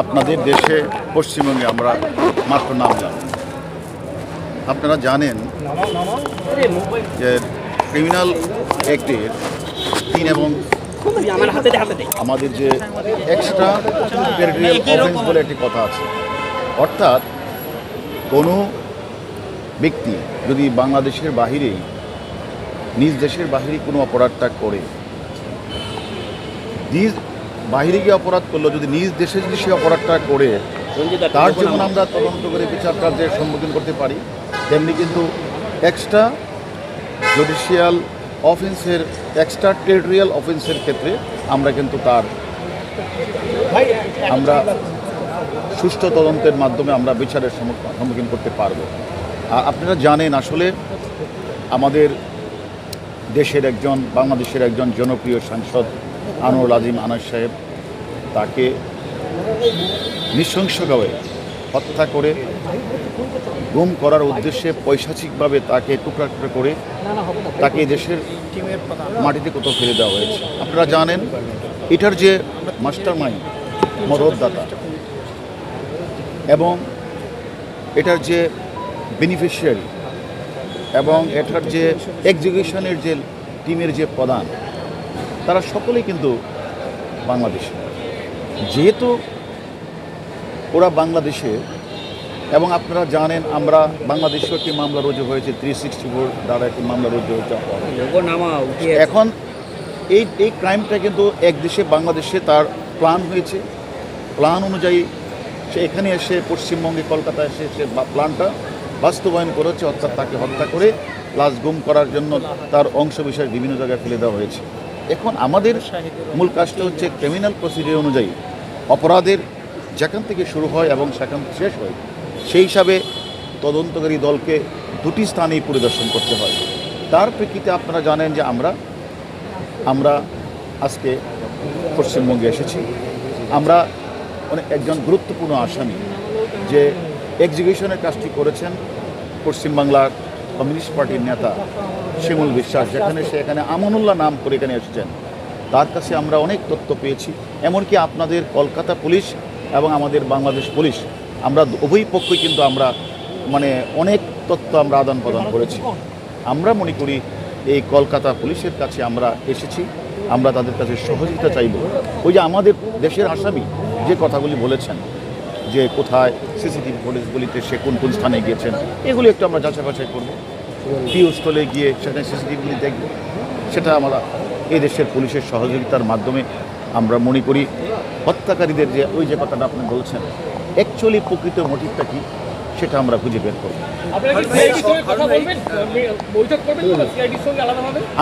আপনাদের দেশে, পশ্চিমবঙ্গে আমরা মাত্র নামলাম আপনারা জানেন যে ক্রিমিনাল অ্যাক্টের তিন এবং আমাদের যে এক্সট্রা টেরিটোরিয়াল বলে একটি কথা আছে। অর্থাৎ কোনো ব্যক্তি যদি বাংলাদেশের বাহিরেই, নিজ দেশের বাহিরে কোনো অপরাধটা করে নিজ বাহিরে গিয়ে অপরাধ করল যদি নিজ দেশে যদি সে অপরাধটা করে তার যেমন আমরা তদন্ত করে বিচার কার্যের সম্মুখীন করতে পারি তেমনি কিন্তু এক্সট্রা জুডিশিয়াল অফেন্সের এক্সট্রা টেরিটোরিয়াল অফেন্সের ক্ষেত্রে আমরা কিন্তু তার আমরা সুষ্ঠু তদন্তের মাধ্যমে আমরা বিচারের সম্মুখীন করতে পারব। আর আপনারা জানেন আসলে আমাদের দেশের একজন বাংলাদেশের একজন জনপ্রিয় সাংসদ আনোয়ার আজিম আনার সাহেব তাকে নৃশংসভাবে হত্যা করে গুম করার উদ্দেশ্যে পৈশাচিকভাবে তাকে টুকরা টুকরা করে তাকে দেশের মাটিতে কোথাও ফেলে দেওয়া হয়েছে। আপনারা জানেন, এটার যে মাস্টার মাইন্ড মদতদাতা, এবং এটার যে বেনিফিশিয়ারি এবং এটার যে এক্সিকিউশনের যে টিমের যে প্রধান তারা সকলেই কিন্তু বাংলাদেশে। যেহেতু ওরা বাংলাদেশে এবং আপনারা জানেন আমরা বাংলাদেশেও একটি মামলা রুজু হয়েছে থ্রি সিক্সটি ফোর দ্বারা একটি মামলা রুজু হয়েছে। এখন এই এই ক্রাইমটা কিন্তু এক দেশে বাংলাদেশে তার প্ল্যান হয়েছে। প্ল্যান অনুযায়ী সে এখানে এসে পশ্চিমবঙ্গে কলকাতায় এসে সে প্ল্যানটা বাস্তবায়ন করেছে অর্থাৎ তাকে হত্যা করে লাশ গুম করার জন্য তার অংশ বিশেষ বিভিন্ন জায়গায় ফেলে দেওয়া হয়েছে। এখন আমাদের মূল কাজটা হচ্ছে ক্রিমিনাল প্রসিডিউর অনুযায়ী অপরাধের যেখান থেকে শুরু হয় এবং সেখান শেষ হয়, সেই হিসাবে তদন্তকারী দলকে দুটি স্থানেই পরিদর্শন করতে হয়। তার প্রেক্ষিতে আপনারা জানেন যে আমরা আমরা আজকে পশ্চিমবঙ্গে এসেছি। আমরা অনেক, একজন গুরুত্বপূর্ণ আসামি যে এক্সিকিউশনের কাজটি করেছেন পশ্চিমবাংলার কমিউনিস্ট পার্টির নেতা শিমুল বিশ্বাস, যেখানে সে এখানে আমানুল্লাহ নাম করে এখানে এসেছেন। তার কাছে আমরা অনেক তথ্য পেয়েছি, এমনকি আপনাদের কলকাতা পুলিশ এবং আমাদের বাংলাদেশ পুলিশ, আমরা উভয় পক্ষই কিন্তু আমরা মানে অনেক তথ্য আমরা আদান প্রদান করেছি। আমরা মনে করি এই কলকাতা পুলিশের কাছে আমরা এসেছি, আমরা তাদের কাছে সহযোগিতা চাইব। ওই যে আমাদের দেশের আসামি যে কথাগুলি বলেছেন যে কোথায় সিসিটিভি ফুটেজগুলিতে সে কোন কোন স্থানে গিয়েছেন এগুলি একটু আমরা যাচাই বাছাই করব। স্থলে গিয়ে সেখানে সিসিটিভিগুলি দেখব। সেটা আমরা এই দেশের পুলিশের সহযোগিতার মাধ্যমে আমরা মনে করি। হত্যাকারীদের যে ওই যে কথাটা আপনি বলছেন অ্যাকচুয়ালি প্রকৃত মোটিভটা কি সেটা আমরা খুঁজে বের করব।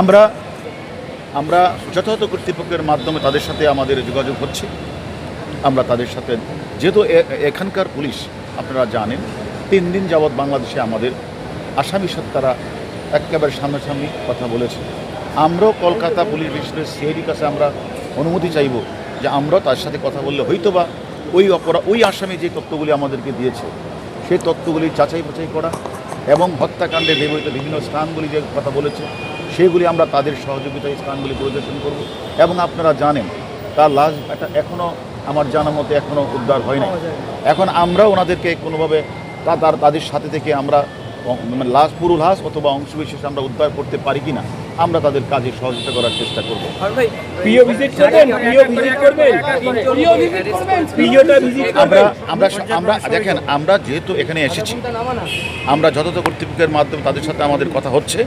আমরা আমরা যথাযথ কর্তৃপক্ষের মাধ্যমে তাদের সাথে আমাদের যোগাযোগ হচ্ছে। আমরা তাদের সাথে, যেহেতু এখানকার পুলিশ, আপনারা জানেন, তিন দিন যাবৎ বাংলাদেশে আমাদের আসামি সাথে তারা একেবারে সামনাসামনি কথা বলেছে। আমরাও কলকাতা পুলিশ বিশেষ সিআইডির কাছে আমরা অনুমতি চাইব যে আমরাও তার সাথে কথা বললে হয়তো বা ওই অপরা, ওই আসামি যে তথ্যগুলি আমাদেরকে দিয়েছে, সেই তথ্যগুলি যাচাই বাছাই করা এবং হত্যাকাণ্ডে ব্যবহৃত বিভিন্ন স্থানগুলি যে কথা বলেছে, সেগুলি আমরা তাদের সহযোগিতায় স্থানগুলি পরিদর্শন করব। এবং আপনারা জানেন, তার লাশ একটা এখনও আমার জানা মতে এখনও উদ্ধার হয় নাই। এখন আমরা ওনাদেরকে কোনোভাবে তার তাদের সাথে থেকে আমরা মানে লাশ পুরো লাশ অথবা অংশবিশেষ আমরা উদ্ধার করতে পারি কি না আমরা তাদের কাজে সহযোগিতা করার চেষ্টা করব। প্রিয় ভিজিট করবেন প্রিয় ভিজিট করবেন প্রিয় ভিজিট করবেন প্রিয়টা ভিজিট আমরা করবেন। আমরা আমরা দেখেন আমরা যেহেতু এখানে এসেছি আমরা যথাযথ কর্তৃপক্ষের মাধ্যমে তাদের সাথে আমাদের কথা হচ্ছে।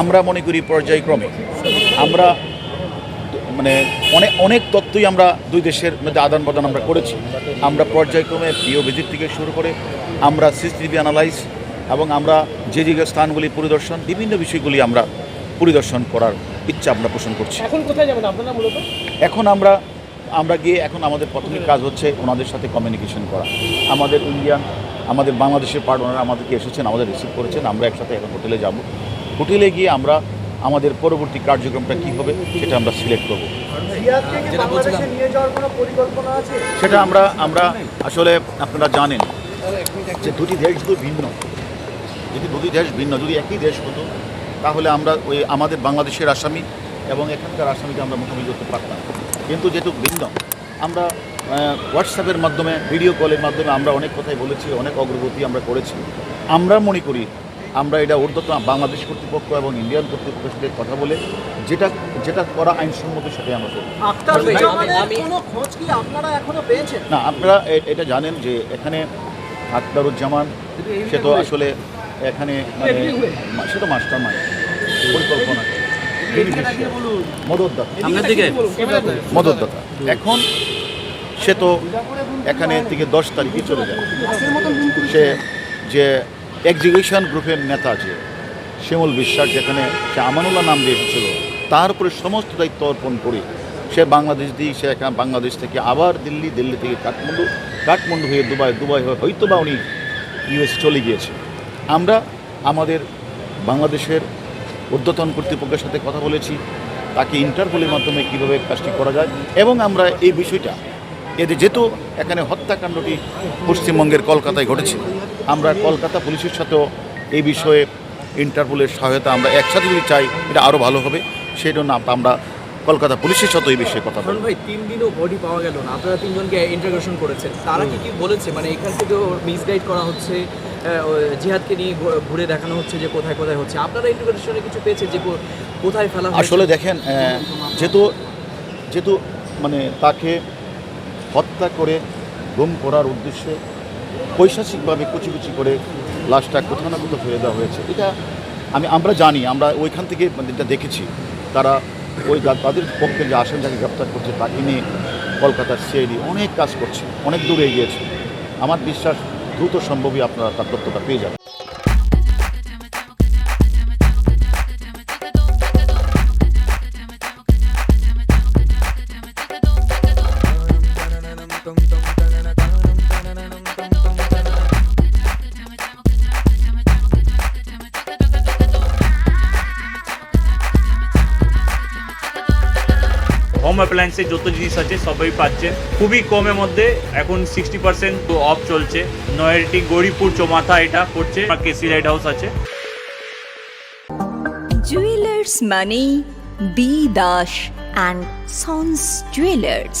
আমরা মনে করি পর্যায়ক্রমে আমরা মানে অনেক অনেক তথ্যই আমরা দুই দেশের মধ্যে আদান প্রদান আমরা করেছি। আমরা পর্যায়ক্রমে প্রিয় ভিজিট থেকে শুরু করে আমরা সিসিটিভি অ্যানালাইজ এবং আমরা যে যে স্থানগুলি পরিদর্শন বিভিন্ন বিষয়গুলি আমরা পরিদর্শন করার ইচ্ছা আমরা পোষণ করছি। এখন কোথায় যাবেন আপনারা মূলত? এখন আমরা আমরা গিয়ে এখন আমাদের প্রাথমিক কাজ হচ্ছে ওনাদের সাথে কমিউনিকেশন করা। আমাদের ইন্ডিয়ান আমাদের বাংলাদেশের পার্ট ওনারা আমাদেরকে এসেছেন আমাদের রিসিভ করেছেন আমরা একসাথে এখন হোটেলে যাব। হোটেলে গিয়ে আমরা আমাদের পরবর্তী কার্যক্রমটা কী হবে সেটা আমরা সিলেক্ট করব। রিয়াদকে কি বাংলাদেশে নিয়ে যাওয়ার কোনো পরিকল্পনা আছে? সেটা আমরা আমরা আসলে আপনারা জানেন যে দুটি দেশ তো ভিন্ন। যদি দুটি দেশ ভিন্ন যদি একই দেশ হতো তাহলে আমরা ওই আমাদের বাংলাদেশের আসামি এবং এখানকার আসামিকে আমরা মুখোমুখি করতে পারতাম। কিন্তু যেহেতু ভিন্ন আমরা হোয়াটসঅ্যাপের মাধ্যমে ভিডিও কলের মাধ্যমে আমরা অনেক কথাই বলেছি অনেক অগ্রগতি আমরা করেছি। আমরা মনে করি আমরা এটা ঊর্ধ্বতন বাংলাদেশ কর্তৃপক্ষ এবং ইন্ডিয়ান কর্তৃপক্ষের সাথে কথা বলে যেটা যেটা করা আইনসম্মত সেটাই আমরা করব। আখতারুজ্জামানের কোনো খোঁজ কি আপনারা এখনও পেয়েছেন? না আপনারা এটা জানেন যে এখানে আখতারুজ্জামান সে তো আসলে এখানে মানে সে তো মাস্টার মাইন্ড পরিকল্পনা মদতদাতা। মদতদাতা। এখন সে তো এখানে থেকে দশ তারিখে চলে যায়। সে যে এক্সিকিউশন গ্রুপের নেতা আছে শিমুল বিশ্বাস, যেখানে সে আমানুল্লাহ নাম দিয়ে এসেছিল, তার উপরে সমস্ত দায়িত্ব অর্পণ করে সে বাংলাদেশ দিয়ে সে এখানে বাংলাদেশ থেকে আবার দিল্লি দিল্লি থেকে কাঠমান্ডু কাঠমান্ডু হয়ে দুবাই দুবাই হয়ে হয়তো বা উনি ইউএস চলে গিয়েছে। আমরা আমাদের বাংলাদেশের ঊর্ধ্বতন কর্তৃপক্ষের সাথে কথা বলেছি, তাকে ইন্টারপোলের মাধ্যমে কীভাবে কাজটি করা যায়, এবং আমরা এই বিষয়টা এতে যেহেতু এখানে হত্যাকাণ্ডটি পশ্চিমবঙ্গের কলকাতায় ঘটেছে আমরা কলকাতা পুলিশের সাথেও এই বিষয়ে ইন্টারপোলের সহায়তা আমরা একসাথে যদি চাই এটা আরও ভালো হবে। সেই জন্য আমরা কলকাতা পুলিশের সাথে এই বিষয়ে কথা বলব। ভাই তিন দিনও বডি পাওয়া গেল না। আপনারা তিনজনকে ইন্টারগ্রেশন করেছেন। তারা কি কি বলেছে? মানে এখান থেকে মিসগাইড করা হচ্ছে জিহাদকে নিয়ে ঘুরে দেখানো হচ্ছে যে কোথায় কোথায় হচ্ছে। আপনারা ইন্টারগ্রেশনে কিছু পেয়েছে যে কোথায় ফেলা আসলে দেখেন যেহেতু যেহেতু মানে তাকে হত্যা করে গুম করার উদ্দেশ্যে পৈশাচিকভাবে কুচি কুচি করে লাশটা কোথাও না কোথাও ফেলে দেওয়া হয়েছে। এটা আমি, আমরা জানি, আমরা ওইখান থেকে যেটা দেখেছি, তারা ওই তাদের পক্ষে যে আসেন, যাকে গ্রেপ্তার করছে, তাকে নিয়ে কলকাতার সিআইডি অনেক কাজ করছে, অনেক দূরে এগিয়েছে। আমার বিশ্বাস, দ্রুত সম্ভবই আপনারা তার তথ্যটা পেয়ে যাবেন। হোম অ্যাপ্লায়েন্সের যত জিনিস আছে, সবই পাচ্ছেন খুবই কমের মধ্যে এখন সিক্সটি পার্সেন্ট অফ চলছে। নয়ারটি গৌরীপুর চৌমাথা এটা পড়ছে কেসি লাইট হাউস আছে। জুয়েলার্স মানে B Das and sons jewellers